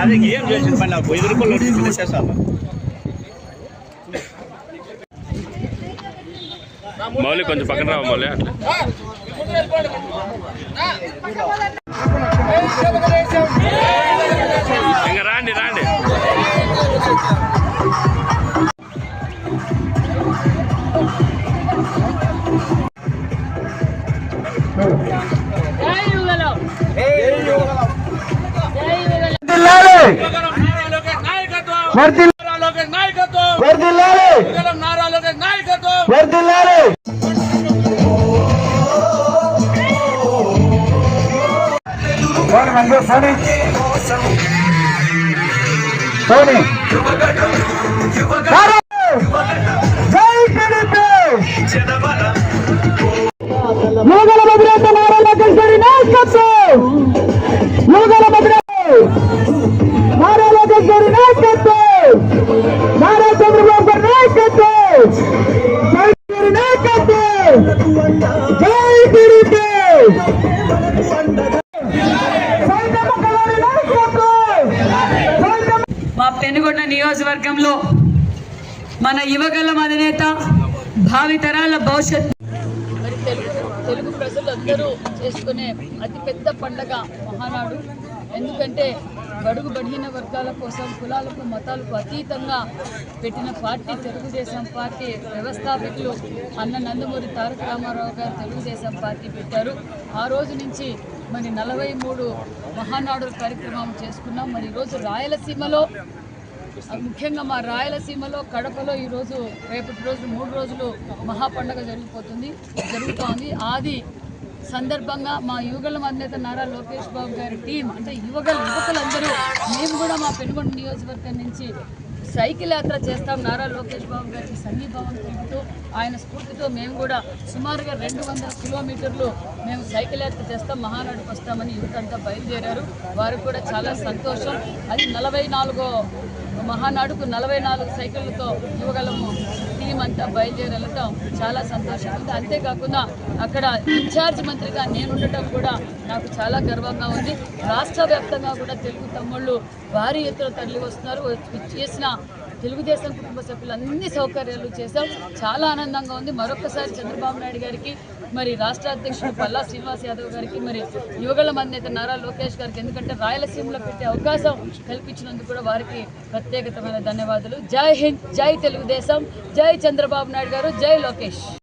అదే ఏం చేసింది మళ్ళీ ఐదు రూపాయలు వచ్చింది చేసాను మౌలి కొంచెం పక్కన రావు మౌలి అట్లా జై యుగలం జై యుగలం మా పెనుగొండ నియోజకవర్గంలో మన యువగలం అధినేత భావితరాల భవిష్యత్ తెలుగు ప్రజలందరూ చేసుకునే అతిపెద్ద పండగ మహానాడు. ఎందుకంటే బడుగు బడిగిన వర్గాల కోసం కులాలకు మతాలకు అతీతంగా పెట్టిన పార్టీ తెలుగుదేశం పార్టీ వ్యవస్థాపకులు అన్న నందమూరి తారక రామారావు గారు తెలుగుదేశం పార్టీ పెట్టారు. ఆ రోజు నుంచి మరి నలభై మూడు మహానాడు కార్యక్రమం చేసుకున్నాం. మరి ఈరోజు రాయలసీమలో ముఖ్యంగా మా రాయలసీమలో కడపలో ఈరోజు రేపటి రోజు మూడు రోజులు మహాపండగ జరిగిపోతుంది జరుగుతోంది. ఆది సందర్భంగా మా యువగల అధినేత నారా లోకేష్ బాబు గారి టీం అంటే యువగల యువకులందరూ మేము కూడా మా పెనుగొండ నియోజకవర్గం నుంచి సైకిల్ యాత్ర చేస్తాం. నారా లోకేష్ బాబు గారికి సన్నిభావం తెలుపుతూ ఆయన స్ఫూర్తితో మేము కూడా సుమారుగా రెండు వందల కిలోమీటర్లు మేము సైకిల్ యాత్ర చేస్తాం. మహానాడుకు వస్తామని యువతంతా బయలుదేరారు. వారికి కూడా చాలా సంతోషం. అది నలభై నాలుగో మహానాడుకు నలభై నాలుగు సైకిళ్ళతో యువగలము టీం అంతా బయలుదేరి చాలా సంతోషం. ఉంది అంతేకాకుండా అక్కడ ఇన్ఛార్జ్ మంత్రిగా నేను ఉండటం కూడా నాకు చాలా గర్వంగా ఉంది. రాష్ట్ర వ్యాప్తంగా కూడా తెలుగు తమ్ముళ్ళు భారీ ఎత్తున తరలి వస్తున్నారు చేసిన తెలుగుదేశం కుటుంబ సభ్యులు అన్ని సౌకర్యాలు చేశాం. చాలా ఆనందంగా ఉంది. మరొకసారి చంద్రబాబు నాయుడు గారికి మరి రాష్ట్ర అధ్యక్షుడు పల్లా శ్రీనివాస్ యాదవ్ గారికి మరి యువగల మధ్యత నారా లోకేష్ గారికి ఎందుకంటే రాయలసీమలో పెట్టే అవకాశం కల్పించినందుకు కూడా వారికి ప్రత్యేకతమైన ధన్యవాదాలు. జై హింద్ జై తెలుగుదేశం జై చంద్రబాబు నాయుడు గారు జై లోకేష్.